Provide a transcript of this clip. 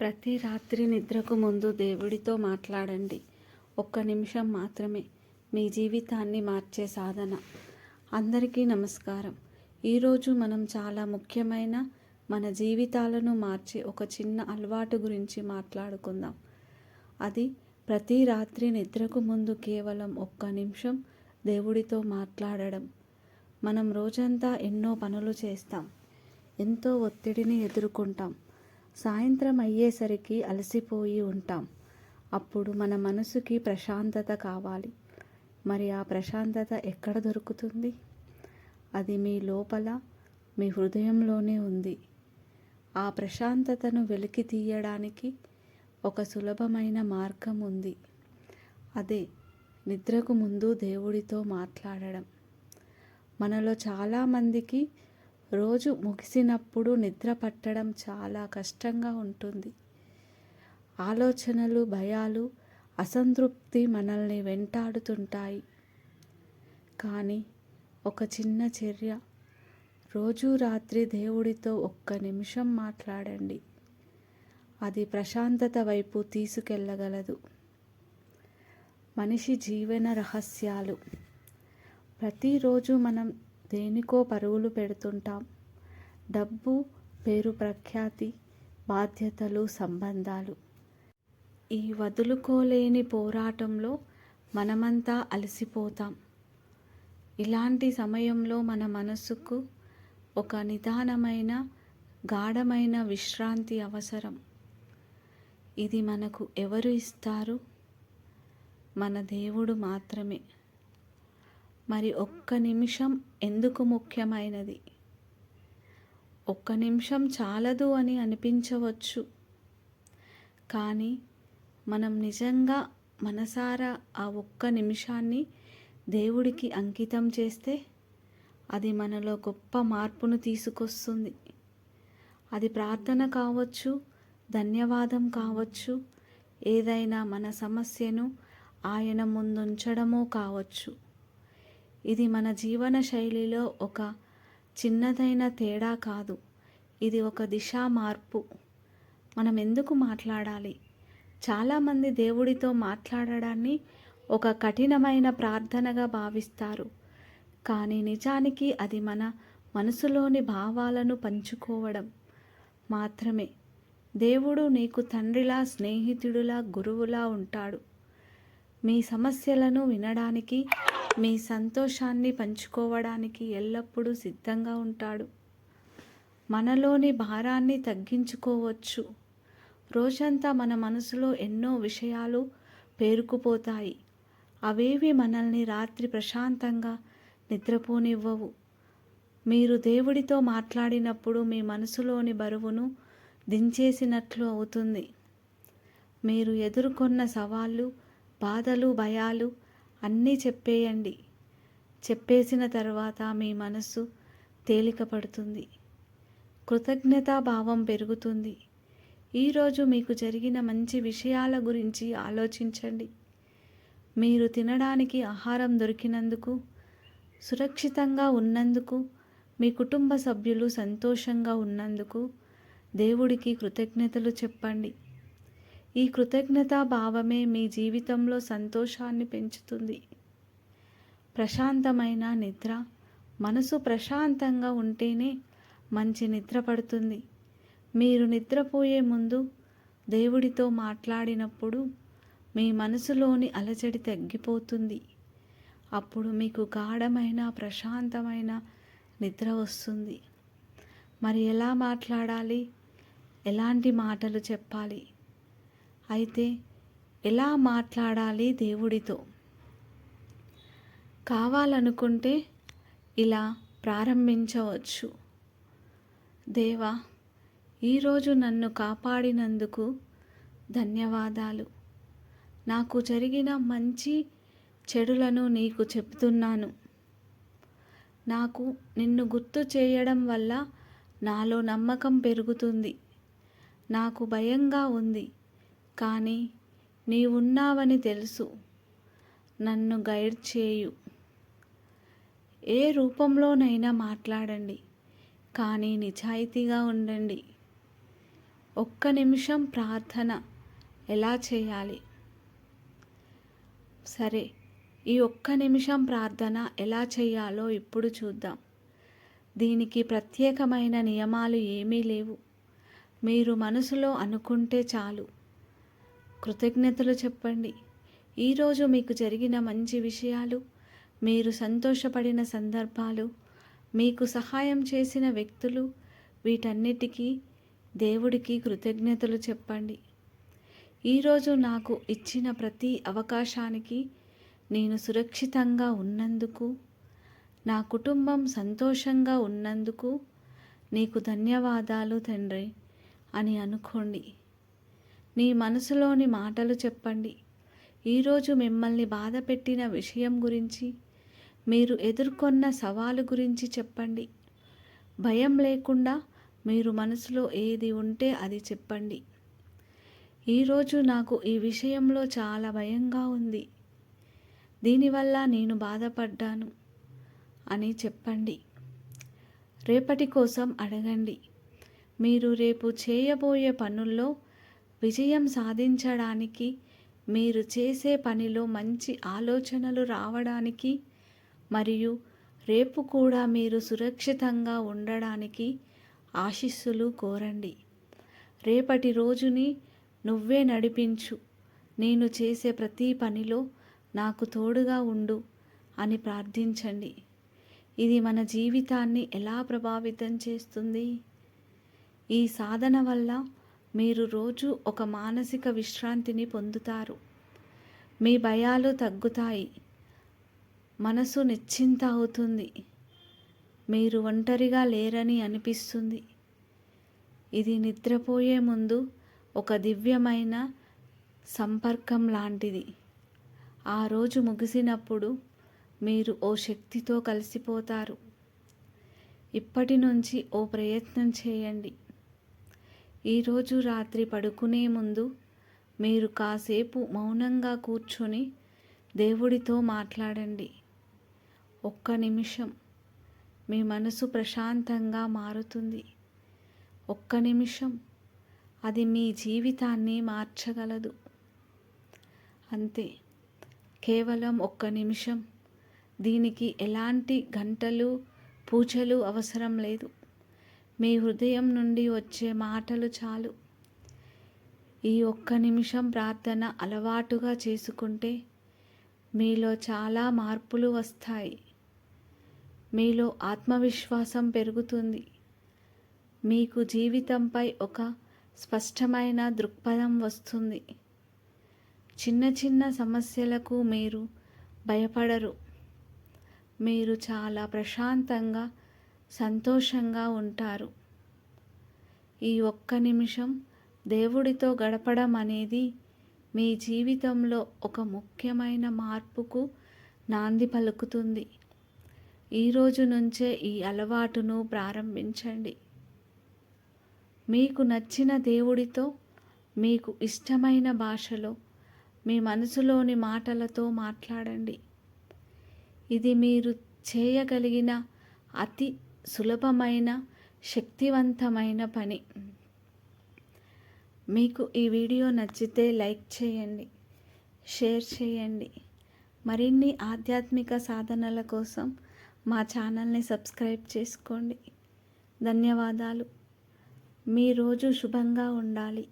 ప్రతి రాత్రి నిద్రకు ముందు దేవుడితో మాట్లాడండి. ఒక్క నిమిషం మాత్రమే. మీ జీవితాన్ని మార్చే సాధన. అందరికీ నమస్కారం. ఈరోజు మనం చాలా ముఖ్యమైన మన జీవితాలను మార్చే ఒక చిన్న అలవాటు గురించి మాట్లాడుకుందాం. అది ప్రతి రాత్రి నిద్రకు ముందు కేవలం ఒక్క నిమిషం దేవుడితో మాట్లాడడం. మనం రోజంతా ఎన్నో పనులు చేస్తాం. ఎంతో ఒత్తిడిని ఎదుర్కొంటాం. సాయంత్రం అయ్యేసరికి అలసిపోయి ఉంటాం. అప్పుడు మన మనసుకి ప్రశాంతత కావాలి. మరి ఆ ప్రశాంతత ఎక్కడ దొరుకుతుంది? అది మీ లోపల మీ హృదయంలోనే ఉంది. ఆ ప్రశాంతతను వెలికి తీయడానికి ఒక సులభమైన మార్గం ఉంది. అదే నిద్రకు ముందు దేవుడితో మాట్లాడడం. మనలో చాలామందికి రోజు ముగిసినప్పుడు నిద్ర పట్టడం చాలా కష్టంగా ఉంటుంది. ఆలోచనలు భయాలు అసంతృప్తి మనల్ని వెంటాడుతుంటాయి. కానీ ఒక చిన్న చర్య. రోజు రాత్రి దేవుడితో ఒక్క నిమిషం మాట్లాడండి. అది ప్రశాంతత వైపు తీసుకెళ్ళగలదు మనిషి జీవన రహస్యాలు. ప్రతిరోజు మనం దేనికో పరుగులు పెడుతుంటాం. డబ్బు పేరు ప్రఖ్యాతి బాధ్యతలు సంబంధాలు. ఈ వదులుకోలేని పోరాటంలో మనమంతా అలసిపోతాం. ఇలాంటి సమయంలో మన మనసుకు ఒక నిదానమైన గాఢమైన విశ్రాంతి అవసరం. ఇది మనకు ఎవరు ఇస్తారు? మన దేవుడు మాత్రమే. మరి ఒక్క నిమిషం ఎందుకు ముఖ్యమైనది? ఒక్క నిమిషం చాలదు అని అనిపించవచ్చు. కానీ మనం నిజంగా మనసారా ఆ ఒక్క నిమిషాన్ని దేవుడికి అంకితం చేస్తే అది మనలో గొప్ప మార్పును తీసుకొస్తుంది. అది ప్రార్థన కావచ్చు ధన్యవాదం కావచ్చు ఏదైనా మన సమస్యను ఆయన ముందుంచడమో కావచ్చు. ఇది మన జీవన శైలిలో ఒక చిన్నదైన తేడా కాదు. ఇది ఒక దిశా మార్పు. మనం ఎందుకు మాట్లాడాలి? చాలామంది దేవుడితో మాట్లాడడాన్ని ఒక కఠినమైన ప్రార్థనగా భావిస్తారు. కానీ నిజానికి అది మన మనసులోని భావాలను పంచుకోవడం మాత్రమే. దేవుడు నీకు తండ్రిలా స్నేహితుడిలా గురువులా ఉంటాడు. మీ సమస్యలను వినడానికి మీ సంతోషాన్ని పంచుకోవడానికి ఎల్లప్పుడూ సిద్ధంగా ఉంటాడు. మనలోని భారాన్ని తగ్గించుకోవచ్చు. రోజంతా మన మనసులో ఎన్నో విషయాలు పేరుకుపోతాయి. అవేవి మనల్ని రాత్రి ప్రశాంతంగా నిద్రపోనివ్వవు. మీరు దేవుడితో మాట్లాడినప్పుడు మీ మనసులోని బరువును దించేసినట్లు అవుతుంది. మీరు ఎదుర్కొన్న సవాళ్ళు బాధలు భయాలు అన్నీ చెప్పేయండి. చెప్పేసిన తర్వాత మీ మనస్సు తేలికపడుతుంది. కృతజ్ఞతా కృతజ్ఞతాభావం పెరుగుతుంది. ఈరోజు మీకు జరిగిన మంచి విషయాల గురించి ఆలోచించండి. మీరు తినడానికి ఆహారం దొరికినందుకు సురక్షితంగా ఉన్నందుకు మీ కుటుంబ సభ్యులు సంతోషంగా ఉన్నందుకు దేవుడికి కృతజ్ఞతలు చెప్పండి. ఈ కృతజ్ఞతా భావమే మీ జీవితంలో సంతోషాన్ని పెంచుతుంది. ప్రశాంతమైన నిద్ర మనసు ప్రశాంతంగా ఉంటేనే మంచి నిద్ర పడుతుంది. మీరు నిద్రపోయే ముందు దేవుడితో మాట్లాడినప్పుడు మీ మనసులోని అలజడి తగ్గిపోతుంది. అప్పుడు మీకు గాఢమైన ప్రశాంతమైన నిద్ర వస్తుంది. మరి ఎలా మాట్లాడాలి? ఎలాంటి మాటలు చెప్పాలి? అయితే ఎలా మాట్లాడాలి దేవుడితో? కావాలనుకుంటే ఇలా ప్రారంభించవచ్చు. దేవా ఈరోజు నన్ను కాపాడినందుకు ధన్యవాదాలు. నాకు జరిగిన మంచి చెడులను నీకు చెప్తున్నాను. నాకు నిన్ను గుర్తు చేయడం వల్ల నాలో నమ్మకం పెరుగుతుంది. నాకు భయంగా ఉంది. కానీ నీవున్నావని తెలుసు. నన్ను గైడ్ చేయు. ఏ రూపంలోనైనా మాట్లాడండి కానీ నిజాయితీగా ఉండండి. ఒక్క నిమిషం ప్రార్థన ఎలా చేయాలి? సరే ఈ ఒక్క నిమిషం ప్రార్థన ఎలా చేయాలో ఇప్పుడు చూద్దాం. దీనికి ప్రత్యేకమైన నియమాలు ఏమీ లేవు. మీరు మనసులో అనుకుంటే చాలు. కృతజ్ఞతలు చెప్పండి. ఈరోజు మీకు జరిగిన మంచి విషయాలు మీరు సంతోషపడిన సందర్భాలు మీకు సహాయం చేసిన వ్యక్తులు వీటన్నిటికీ దేవుడికి కృతజ్ఞతలు చెప్పండి. ఈరోజు నాకు ఇచ్చిన ప్రతి అవకాశానికి నేను సురక్షితంగా ఉన్నందుకు నా కుటుంబం సంతోషంగా ఉన్నందుకు నీకు ధన్యవాదాలు తండ్రి అని అనుకోండి. నీ మనసులోని మాటలు చెప్పండి. ఈరోజు మిమ్మల్ని బాధ పెట్టిన విషయం గురించి మీరు ఎదుర్కొన్న సవాలు గురించి చెప్పండి. భయం లేకుండా మీరు మనసులో ఏది ఉంటే అది చెప్పండి. ఈరోజు నాకు ఈ విషయంలో చాలా భయంగా ఉంది. దీనివల్ల నేను బాధపడ్డాను అని చెప్పండి. రేపటి కోసం అడగండి. మీరు రేపు చేయబోయే పనుల్లో విజయం సాధించడానికి మీరు చేసే పనిలో మంచి ఆలోచనలు రావడానికి మరియు రేపు కూడా మీరు సురక్షితంగా ఉండడానికి ఆశీస్సులు కోరండి. రేపటి రోజుని నువ్వే నడిపించు. నేను చేసే ప్రతి పనిలో నాకు తోడుగా ఉండు అని ప్రార్థించండి. ఇది మన జీవితాన్ని ఎలా ప్రభావితం చేస్తుంది? ఈ సాధన వల్ల మీరు రోజు ఒక మానసిక విశ్రాంతిని పొందుతారు. మీ భయాలు తగ్గుతాయి. మనసు నిశ్చింత అవుతుంది. మీరు ఒంటరిగా లేరని అనిపిస్తుంది. ఇది నిద్రపోయే ముందు ఒక దివ్యమైన సంపర్కం లాంటిది. ఆ రోజు ముగిసినప్పుడు మీరు ఓ శక్తితో కలిసిపోతారు. ఇప్పటి నుంచి ఓ ప్రయత్నం చేయండి. ఈరోజు రాత్రి పడుకునే ముందు మీరు కాసేపు మౌనంగా కూర్చొని దేవుడితో మాట్లాడండి. ఒక్క నిమిషం. మీ మనసు ప్రశాంతంగా మారుతుంది. ఒక్క నిమిషం. అది మీ జీవితాన్ని మార్చగలదు. అంతే. కేవలం ఒక్క నిమిషం. దీనికి ఎలాంటి గంటలు పూజలు అవసరం లేదు. మీ హృదయం నుండి వచ్చే మాటలు చాలు. ఈ ఒక్క నిమిషం ప్రార్థన అలవాటుగా చేసుకుంటే మీలో చాలా మార్పులు వస్తాయి. మీలో ఆత్మవిశ్వాసం పెరుగుతుంది. మీకు జీవితంపై ఒక స్పష్టమైన దృక్పథం వస్తుంది. చిన్న చిన్న సమస్యలకు మీరు భయపడరు. మీరు చాలా ప్రశాంతంగా సంతోషంగా ఉంటారు. ఈ ఒక్క నిమిషం దేవుడితో గడపడం అనేది మీ జీవితంలో ఒక ముఖ్యమైన మార్పుకు నాంది పలుకుతుంది. ఈరోజు నుంచే ఈ అలవాటును ప్రారంభించండి. మీకు నచ్చిన దేవుడితో మీకు ఇష్టమైన భాషలో మీ మనసులోని మాటలతో మాట్లాడండి. ఇది మీరు చేయగలిగిన అతి సులభమైన శక్తివంతమైన పని. మీకు ఈ వీడియో నచ్చితే లైక్ చేయండి షేర్ చేయండి. మరిన్ని ఆధ్యాత్మిక సాధనల కోసం మా ఛానల్ని సబ్స్క్రైబ్ చేసుకోండి. ధన్యవాదాలు. మీ రోజు శుభంగా ఉండాలి.